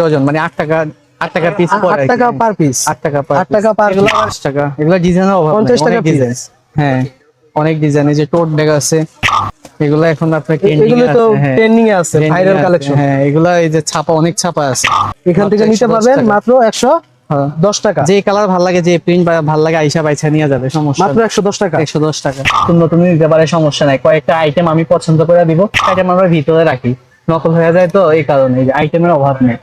Dozen মানে আট টাকা আট টাকা পিস আট টাকা পার পিস আট টাকা per আট টাকা per এগুলো টাকা। এগুলো ডিজাইনের অভাব 50 টাকা ডিজাইন হ্যাঁ অনেক ডিজাইন এই যে টোট ব্যাগ আছে এগুলো এখন আপনার তো আছে, হ্যাঁ। ট্রেন্ডিং এ আছে ভাইরাল কালেকশন হ্যাঁ এগুলো এই যে ছাপা অনেক ছাপা আছে। এখান থেকে নিতে 110 পারবেন টাকা। মাত্র একশো হ্যাঁ। দশ টাকা। যে কালার ভালো লাগে যে প্রিন্ট ভালো লাগে আইসা বাইছা নিয়ে যাবে সমস্যা মাত্র একশো দশ টাকা। একশো দশ টাকা। নতুন নতুন নিতে পারে সমস্যা নাই। কয়েকটা আইটেম আমি পছন্দ করে দিব আইটেম আমরা ভিতরে রাখি। নকল হয়ে যায় তো এই কারণে আইটেমের অভাব নেই।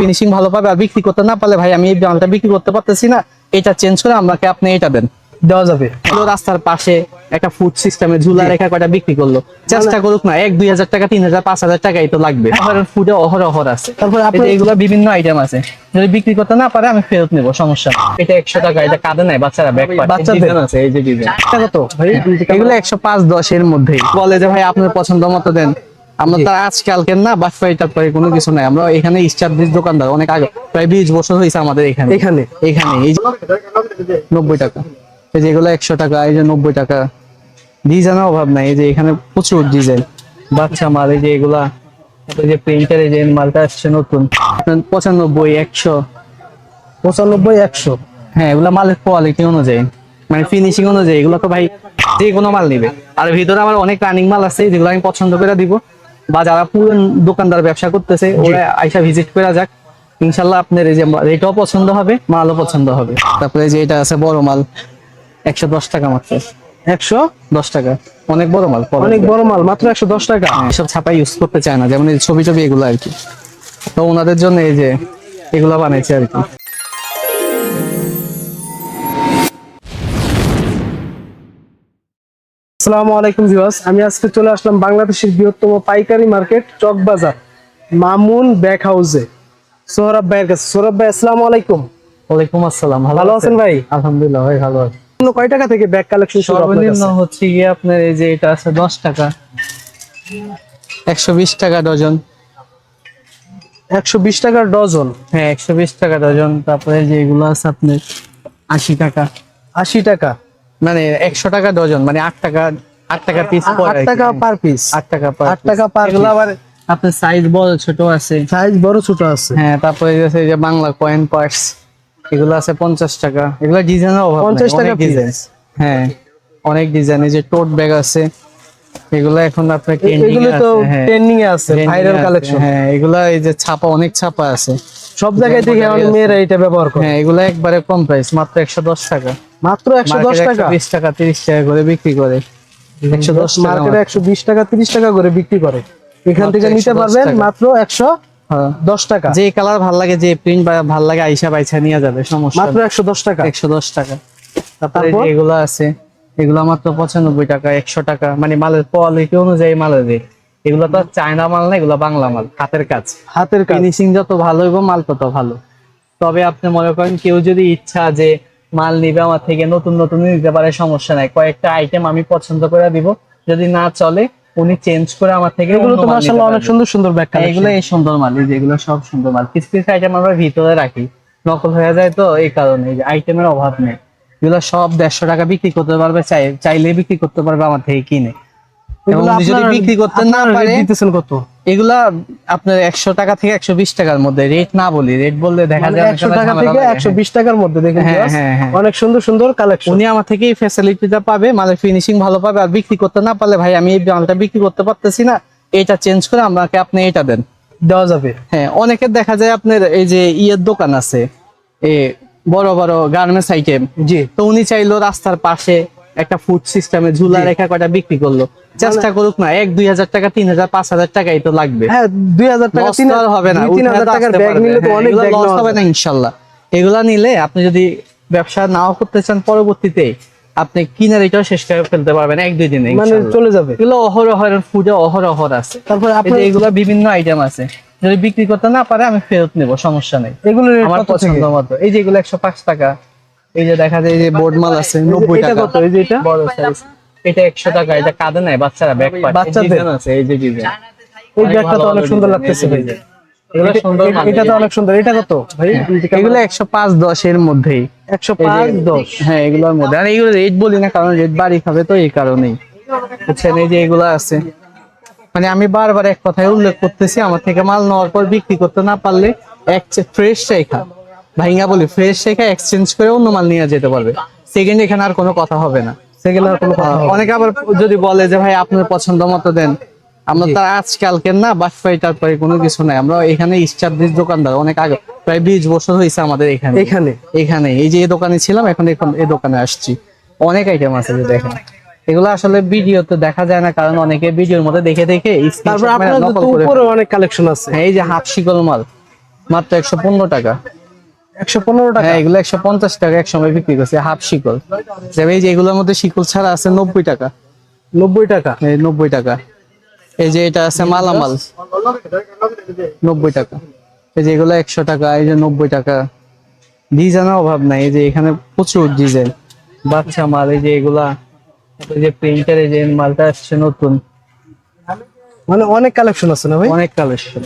ফিনিশিং ভালো পাবে আর বিক্রি করতে না পারলে ভাই আমি এই মালটা বিক্রি করতে পারতেছি না। এটা চেঞ্জ করে আমাকে আপনি এটা দেন। দেওয়া যাবে। রাস্তার পাশে একটা ফুড সিস্টেমে ঝুলা রেখা কয়টা বিক্রি করল। চেষ্টা করুক না এক দুই হাজার টাকা তিন হাজার পাঁচ হাজার টাকা এই তো লাগবে। ফুডে অহর অহর আছে। তারপরে আপনার এগুলো বিভিন্ন আইটেম আছে। যদি বিক্রি করতে না পারে আমি ফেরত নেব সমস্যা এটা একশো টাকা এটা কাঁদে নাই বাচ্চারা ব্যাগ বাচ্চাদের? আছে এই যে কত এগুলো একশো পাঁচ দশের মধ্যেই। বলে যে ভাই আপনার পছন্দ মতো দেন। আমরা তো আজকালকের না বাটপাই টাটপাই কোনো কিছু নাই। আমরা এখানে স্টাবলিশ দোকানদার অনেক আগে প্রায় বিশ বছর হয়েছে আমাদের এখানে। এখানে? এখানে এই যে নব্বই টাকা। এই যে এগুলো একশো টাকা এই যে নব্বই টাকা। ডিজাইনের অভাব নাই এই যে এখানে প্রচুর ডিজাইন। বাচ্চা মাল এই যে এগুলা যে প্রিন্টার এই যে মালটা আসছে নতুন পঁচানব্বই একশো। পঁচানব্বই একশো। হ্যাঁ এগুলা মালের কোয়ালিটি অনুযায়ী মানে ফিনিশিং অনুযায়ী এগুলো তো ভাই যে কোনো মাল নিবে। আর ভিতরে আমার অনেক রানিং মাল আছে যেগুলো আমি পছন্দ করে দিব। বা যারা পুরো দোকানদার ব্যবসা করতেছে ওরা আইসা ভিজিট করে যাক। ইনশাল্লাহ আপনার এই যে রেটও পছন্দ হবে মালও পছন্দ হবে। তারপরে যে এটা আছে বড় মাল একশো দশ টাকা মাত্র। একশো দশ টাকা। অনেক বড় মাল অনেক বড় মাল মাত্র একশো দশ টাকা। হ্যাঁ, এসব ছাপা ইউজ করতে চায় না যেমন এই ছবি টবি এগুলো আর কি। তো ওনাদের জন্য এই যে এগুলো বানাইছে আর কি। আসসালামু আলাইকুম ভিউয়ার্স। আমি আজকে চলে আসলাম বাংলাদেশের বৃহত্তম পাইকারি মার্কেট চক বাজার মামুন ব্যাক হাউসে। সোহরাব ভাইয়ের কাছে। সোহরাব ভাই আসসালামু আলাইকুম। ওয়ালাইকুম আসসালাম ভালো আছেন? ভাই? আলহামদুলিল্লাহ ভাই ভালো আছি। কয় টাকা থেকে ব্যাগ কালেকশন সর্বনিম্ন হচ্ছে গিয়ে আপনার এই যে এটা আছে দশ টাকা। একশো বিশ টাকা ডজন। একশো বিশ টাকার ডজন? হ্যাঁ একশো বিশ টাকা ডজন। তারপরে যে এগুলো আছে আপনার আশি টাকা। আশি টাকা। মানে একশো টাকা ডজন মানে আট টাকা আট টাকা পিস আট টাকা পার পিস আট টাকা per আট টাকা per এগুলো আবার আপনার সাইজ বড় ছোট আছে। সাইজ বড় ছোট আছে। হ্যাঁ তারপরে এই যে- বাংলা কয়েন পার্টস এগুলো আছে পঞ্চাশ টাকা। এগুলো ডিজাইনের অভাব 50 টাকা। ডিজাইন হ্যাঁ অনেক ডিজাইন এই যে টোট ব্যাগ আছে এগুলো এখন আপনার এগুলো তো হ্যাঁ। ট্রেন্ডিং এ আছে ভাইরাল কালেকশন হ্যাঁ এগুলা এই যে ছাপা অনেক ছাপা আছে। সব জায়গায় থেকে অনেক মেয়েরা এটা ব্যবহার করে। হ্যাঁ এগুলা একবারে কম প্রাইস মাত্র একশো দশ টাকা। মাত্র একশো দশ টাকা। বিশ টাকা তিরিশ টাকা করে বিক্রি করে। একশো দশ মার্কেটে একশো বিশ টাকা তিরিশ টাকা করে বিক্রি করে। এখান থেকে নিতে পারবেন মাত্র একশো হ্যাঁ। দশ টাকা। যে কালার ভালো লাগে যে প্রিন্ট ভালো লাগে আইসা বাইছা নিয়ে যাবে সমস্যা মাত্র একশো দশ টাকা। একশো দশ টাকা। তারপরে? এগুলো আছে। এগুলো মাত্র পঁচানব্বই টাকা একশো টাকা। মানে মালের কোয়ালিটি অনুযায়ী মালের রেট এগুলো তো চায়না মাল না এগুলো বাংলা মাল হাতের কাজ। হাতের ফিনিশিং যত ভালো হইব মাল তত ভালো। তবে আপনি মনে করেন কেউ যদি ইচ্ছা যে মাল নিবে আমার থেকে নতুন নতুন নিতে পারে সমস্যা নাই। কয়েকটা আইটেম আমি পছন্দ করে দিব। যদি না চলে উনি চেঞ্জ করে আমার থেকে এগুলো তো মাশাআল্লাহ অনেক সুন্দর সুন্দর ব্যাগ হ্যাঁ, এগুলো এই সুন্দর মাল এই যে এগুলো সব সুন্দর মাল। কিছু কিছু আইটেম আমরা ভিতরে রাখি। নকল হয়ে যায় তো এই কারণে এই যে আইটেমের অভাব নেই। এগুলো সব দেড়শো টাকা বিক্রি করতে পারবে চাই চাইলে বিক্রি করতে পারবে আমার থেকে কিনে। এবং যদি বিক্রি করতে না পারে দিতেছেন কত? এগুলা আপনার একশো টাকা থেকে একশো বিশ টাকার মধ্যে। রেট না বলি রেট বললে দেখা মানে যায় একশো টাকা থেকে একশো বিশ টাকার মধ্যে দেখেন হ্যাঁ, হ্যাঁ, হ্যাঁ। অনেক সুন্দর সুন্দর কালেকশন উনি আমার থেকে এই ফ্যাসিলিটিটা পাবে মালের ফিনিশিং ভালো পাবে আর বিক্রি করতে না পারলে ভাই আমি এই মালটা বিক্রি করতে পারতেছি না এটা চেঞ্জ করে আমাকে আপনি এটা দেন। দেওয়া যাবে। হ্যাঁ অনেকের দেখা যায় আপনার এই যে ইয়ের দোকান আছে এ বড় বড় গার্মেন্টস আইটেম জি। তো উনি চাইলো রাস্তার পাশে একটা ফুড সিস্টেমে ঝুলা রেখা কয়টা বিক্রি করল? চেষ্টা করুক না এক দুই হাজার টাকা তিন হাজার পাঁচ হাজার টাকাই তো লাগবে। হ্যাঁ দুই হাজার টাকা তিন তো হবে না তিন হাজার টাকার ব্যাগ নিলে তো অনেক লস হবে না ইনশাল্লাহ। এগুলা নিলে আপনি যদি ব্যবসা নাও করতে চান পরবর্তীতে আপনি কিনার এটাও শেষ করে ফেলতে পারবেন এক দুই দিনে মানে চলে যাবে। এগুলো অহরহ ফুডে অহরহ আছে। তারপরে আপনার এগুলা বিভিন্ন আইটেম আছে। যদি বিক্রি করতে না পারে আমি ফেরত নেব সমস্যা নেই। এগুলো আমার পছন্দ মতো। এই যে এগুলো একশো পাঁচ টাকা এই যে দেখা যায় এই যে বোর্ড মাল আছে নব্বই এটা টাকা। কত? এই যে এটা? বড় সাইজ। এটা একশো টাকা এটা কাঁদে নাই বাচ্চারা ব্যাগ পায়। বাচ্চাদের? আছে এই যে ডিজাইন এই ব্যাগটা তো অনেক সুন্দর লাগতেছে ভাই। এগুলো সুন্দর এটা- এটা তো অনেক সুন্দর। এটা কত? ভাই এগুলো একশো পাঁচ দশের মধ্যেই একশো এই যে- পাঁচ দশ। হ্যাঁ এগুলোর মধ্যে। আর এগুলো রেট বলি না কারণ রেট বাড়ি খাবে তো এই কারণেই। বুঝছেন? এই যে এগুলো আছে। মানে আমি বারবার এক কথায় উল্লেখ করতেছি আমার থেকে মাল নেওয়ার পর বিক্রি করতে না পারলে এক ফ্রেশ শেখা ভাইঙ্গা বলি ফ্রেশ শেখা এক্সচেঞ্জ করে অন্য মাল নিয়ে যেতে পারবে। সেকেন্ড এখানে আর কোনো কথা হবে না। সেকেন্ড আর কোনো কথা অনেকে আবার যদি বলে যে ভাই আপনার পছন্দ মতো দেন। আমরা। তার আজকালকের না বাসপাই তারপরে কোনো কিছু নাই। আমরা এখানে স্টাবলিশ দোকানদার অনেক আগে প্রায় বিশ বছর হয়েছে আমাদের এখানে। এখানে? এখানে। এই যে এই দোকানে ছিলাম এখন এখন এই দোকানে আসছি। অনেক আইটেম আছে যে দেখেন। এগুলো আসলে ভিডিওতে দেখা যায় না কারণ অনেকে ভিডিওর মধ্যে দেখে দেখে তারপর তো উপরে অনেক কালেকশন আছে। হ্যাঁ, এই যে হাফ শিকল মাল মাত্র একশো পনেরো টাকা। একশো পনেরো টাকা? হ্যাঁ এগুলো টাকা এক সময় বিক্রি করছে হাফ শিকল। যেমন এই যে এগুলোর মধ্যে শিকল ছাড়া আছে নব্বই টাকা। নব্বই টাকা? এই নব্বই টাকা। এই যে এটা আছে মালামাল নব্বই টাকা। এই যে এগুলো একশো টাকা এই যে নব্বই টাকা। ডিজাইনের অভাব নাই এই যে এখানে প্রচুর ডিজাইন। বাচ্চা মাল এই যে এগুলা এই যে প্রিন্টার এই যে মালটা আসছে নতুন। মানে অনেক কালেকশন আছে না ভাই? অনেক কালেকশন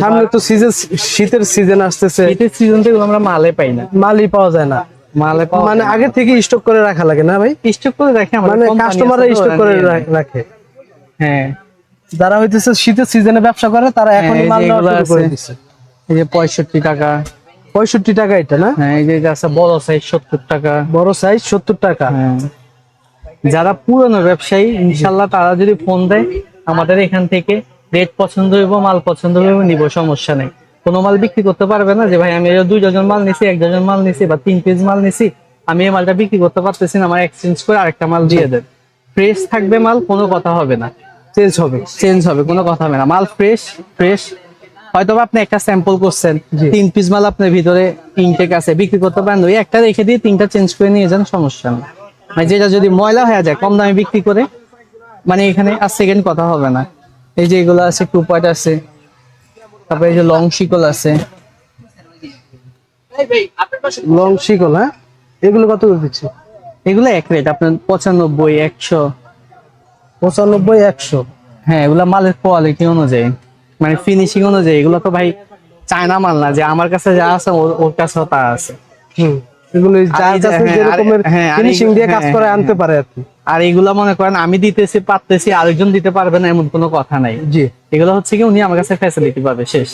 সামনে তো সিজন শীতের সিজন আসতেছে। শীতের সিজন থেকে আমরা মালে পাই না। মালই পাওয়া যায় না। মালে পাওয়া মানে আগে থেকে স্টক করে রাখা লাগে না ভাই? স্টক করে রাখে আমাদের মানে কাস্টমাররা স্টক করে। রা- রাখে। হ্যাঁ। যারা হইতেছে শীতের সিজনে ব্যবসা করে তারা এখনই এই যে মাল নেওয়া করে। দিচ্ছে এই যে পঁয়ষট্টি টাকা। পঁয়ষট্টি টাকা এটা না? হ্যাঁ এই যে আছে বড় সাইজ সত্তর টাকা। বড় সাইজ সত্তর টাকা। হ্যাঁ। যারা পুরনো ব্যবসায়ী ইনশাল্লাহ তারা যদি ফোন দেয় আমাদের এখান থেকে রেট পছন্দ হইব মাল পছন্দ হইব নিব সমস্যা নেই। কোনো মাল বিক্রি করতে পারবে না যে ভাই আমি দুই ডজন মাল নিছি এক ডজন মাল নিছি বা তিন পিস মাল নিছি আমি এই মালটা বিক্রি করতে পারতেছি না আমার এক্সচেঞ্জ করে আরেকটা মাল দিয়ে দেন। ফ্রেশ থাকবে মাল কোনো কথা হবে না। চেঞ্জ হবে চেঞ্জ হবে কোনো কথা হবে না। মাল ফ্রেশ ফ্রেশ হয়তো আপনি একটা স্যাম্পল করছেন তিন পিস মাল আপনার ভিতরে ইনটেক আছে বিক্রি করতে পারেন ওই একটা রেখে দিয়ে তিনটা চেঞ্জ করে নিয়ে যান সমস্যা নেই। মানে যেটা যদি ময়লা হয়ে যায় কম দামে বিক্রি করে মানে এখানে আর সেকেন্ড কথা হবে না। এই যে এগুলো আছে টু পয়েন্ট আছে। তারপরে এই যে লং শিকল আছে। লং শিকল হ্যাঁ? এগুলো কত করে দিচ্ছে এগুলো এক রেট আপনার পঁচানব্বই একশো। পঁচানব্বই একশো? হ্যাঁ এগুলা মালের কোয়ালিটি অনুযায়ী। মানে ফিনিশিং অনুযায়ী। এগুলো তো ভাই চায়না মাল না যে আমার কাছে যা আছে ওর ওর কাছেও তা আছে। হুম। এগুলো যা আর এই যে- আছে হ্যাঁ, হ্যাঁ, আর এই- ফিনিশিং দিয়ে কাজ হ্যাঁ, করে আনতে পারে আর কি। আর এগুলা মনে করেন আমি দিতেছি পারতেছি আরেকজন দিতে পারবে না এমন কোনো কথা নাই। জি। এগুলো হচ্ছে কি উনি আমার কাছে ফ্যাসিলিটি পাবে শেষ।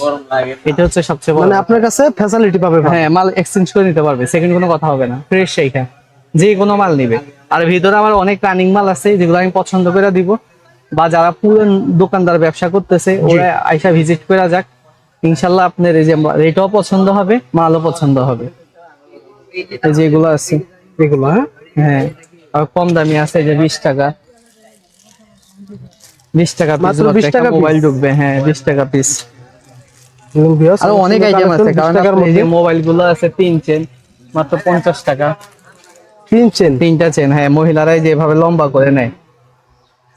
এটা হচ্ছে সবচেয়ে মানে আপনার কাছে ফ্যাসিলিটি পাবে হ্যাঁ মাল এক্সচেঞ্জ করে নিতে পারবে সেকেন্ড কোনো কথা হবে না ফ্রেশ সেইখানে যে কোনো মাল নিবে। আর ভিতরে আমার অনেক রানিং মাল আছে যেগুলো আমি পছন্দ করে দিব। বা যারা পুরো দোকানদার ব্যবসা করতেছে ওরা আইসা ভিজিট করে যাক। ইনশাল্লাহ আপনার এই যে রেটও পছন্দ হবে মালও পছন্দ হবে। এই যে এগুলো আছে এগুলো হ্যাঁ? হ্যাঁ। আর কম দামি আছে এই যে বিশ টাকা। বিশ টাকা পিস মাত্র 20 টাকা মোবাইল ঢুকবে হ্যাঁ বিশ টাকা পিস আরও অনেক আইটেম আছে কারণ 20 টাকার আপনার এই যে মোবাইলগুলো আছে তিন চেন মাত্র পঞ্চাশ টাকা। তিন চেন তিনটা চেন হ্যাঁ মহিলারাই যেভাবে লম্বা করে নেয়।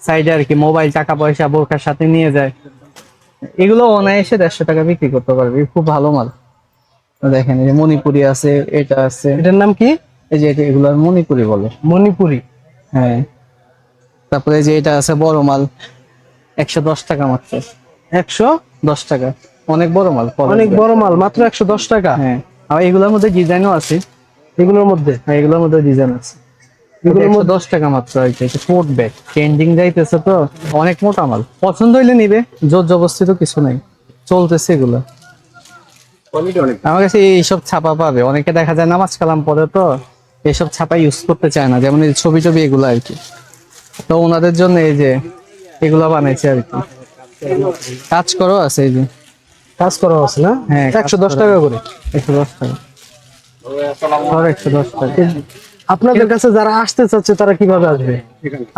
সাইডে আর কি মোবাইল টাকা পয়সা বোরকার সাথে নিয়ে যায়। এগুলো অনায়াসে দেড়শো টাকা বিক্রি করতে পারবে খুব ভালো মাল। দেখেন এই যে মণিপুরি আছে এটা আছে। এটার নাম কি? এই যে এটা- এগুলো মণিপুরি বলে। মণিপুরি। হ্যাঁ। তারপরে যে এটা আছে বড় মাল একশো দশ টাকা মাত্র। একশো দশ টাকা। অনেক বড় মাল অনেক বড় মাল মাত্র একশো দশ টাকা? হ্যাঁ। আর এগুলোর মধ্যে ডিজাইনও আছে। এগুলোর মধ্যে? হ্যাঁ এগুলোর মধ্যে ডিজাইন আছে। এগুলোর মধ্যে দশ টাকা মাত্র এটা কোট ব্যাগ। ট্রেন্ডিং যাইতেছে তো অনেক মোটা মাল। পছন্দ হইলে নিবে জোর জবরদস্তি কিছু নাই। চলতেছে এগুলো। আমার কাছে এইসব ছাপা পাবে। অনেকে দেখা যায় নামাজ কালাম পড়ে তো এইসব ছাপা ইউজ করতে চায় না যেমন এই ছবি টবি এগুলো আর কি। তো ওনাদের জন্য এই যে এগুলো বানাইছে আর কি। কাজ করো আছে এই যে। কাজ করা আছে না? হ্যাঁ, একশো দশ টাকা করে? একশো দশ টাকা। একশো দশ টাকা। আপনাদের কাছে যারা আসতে চাচ্ছে তারা কীভাবে আসবে?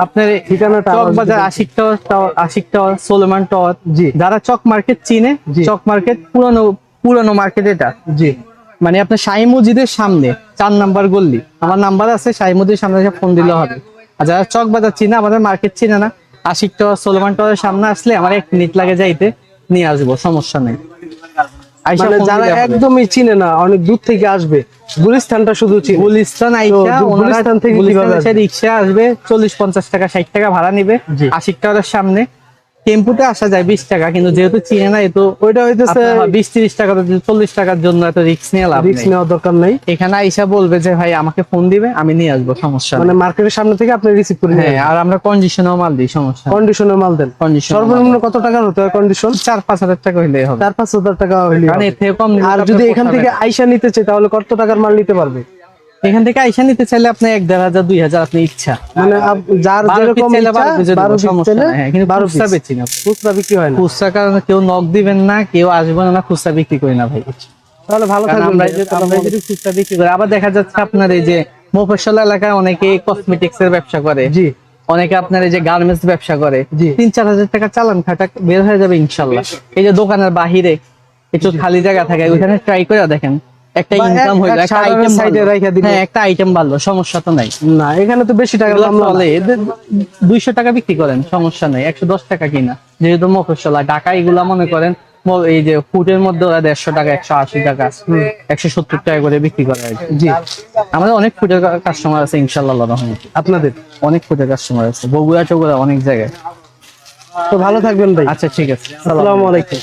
আপনার ঠিকানাটা Chawk Bazar Ashik tower tower Ashik tower Soleman tower জি। যারা চক মার্কেট চিনে চক মার্কেট পুরানো পুরানো মার্কেট এটা? জি। মানে আপনার শাহী মসজিদের সামনে চার নাম্বার গল্লি আমার নাম্বার আছে শাহী মসজিদের সামনে ফোন দিলে হবে। আর যারা চক বাজার চিনে আমাদের মার্কেট চিনে না আশিক টাওয়ার সোলেমান টাওয়ারের সামনে আসলে আমার এক মিনিট লাগে যাইতে নিয়ে আসব সমস্যা নেই। মানে যারা একদমই চিনে না অনেক দূর থেকে আসবে গুলিস্তানটা শুধু গুলিস্তান গুলিস্তান থেকে রিক্সা আসবে? চল্লিশ পঞ্চাশ টাকা ষাট টাকা ভাড়া নিবে। আশিক টাওয়ারের সামনে। টেম্পুতে আসা যায় বিশ টাকা কিন্তু যেহেতু চিনে না এতো ওইটা হইতেছে বিশ তিরিশ টাকা চল্লিশ টাকার জন্য এত রিস্ক নিয়ে লাভ নেই। নেওয়ার দরকার নেই। এখানে আইসা বলবে যে ভাই আমাকে ফোন দিবে আমি নিয়ে আসব সমস্যা মানে মার্কেটের সামনে থেকে আপনি রিসিভ করে হ্যাঁ আর আমরা কন্ডিশনাল মাল দিই সমস্যা নেই। কন্ডিশনের মাল দেন। কন্ডিশন সর্বনিম্ন কত টাকার হতে হয় কন্ডিশন চার পাঁচ হাজার টাকা হইলে হবে। চার পাঁচ হাজার টাকা হইলে কারণ এর থেকে কম আর যদি এখান থেকে। আইসা নিতে চাই তাহলে কত টাকার মাল নিতে পারবে? এখান থেকে আইসা নিতে চাইলে আপনি এক দেড় হাজার দুই হাজার আপনি ইচ্ছা। মানে যার যেরকম। হ্যাঁ, খুচরা বেচি না খুচরা বিক্রি হয় না। খুচরা কারণে কেউ নক দিবেন না কেউ আসবে না খুচরা বিক্রি করি না ভাই। তাহলে ভালো আমরা যদি খুচরা বিক্রি করি। আবার দেখা যাচ্ছে আপনার এই যে মফস্বল এলাকায় অনেকে কসমেটিক্স এর ব্যবসা করে। জি। অনেকে আপনার এই যে গার্মেন্টস ব্যবসা করে। তিন চার হাজার টাকা চালান খাটা বের হয়ে যাবে ইনশাল্লাহ। এই যে দোকানের বাহিরে একটু খালি জায়গা থাকে ওইখানে ট্রাই করে দেখেন। একটা ইনকাম হইল এক একটা আইটেম এ রাইখা দিলো। হ্যাঁ একটা আইটেম বাড়লো সমস্যা তো নাই। না এখানে তো বেশি টাকা মামলা চলে দুইশো টাকা বিক্রি করেন সমস্যা নেই। একশো দশ টাকা কিনা যেহেতু মফস্বল। ঢাকা এগুলা মনে করেন এই যে ফুটের মধ্যে ওরা দেড়শো টাকা একশো আশি টাকা একশো সত্তর টাকা করে বিক্রি করে আর জি। আমাদের অনেক ফুটের কাস্টমার আছে ইনশাল্লাহ রহমতে। আপনাদের? অনেক ফুটের কাস্টমার আছে। বগুড়া চগুড়া অনেক জায়গায়। তো ভালো থাকবেন ভাই। আচ্ছা ঠিক আছে। আসসালামু আলাইকুম।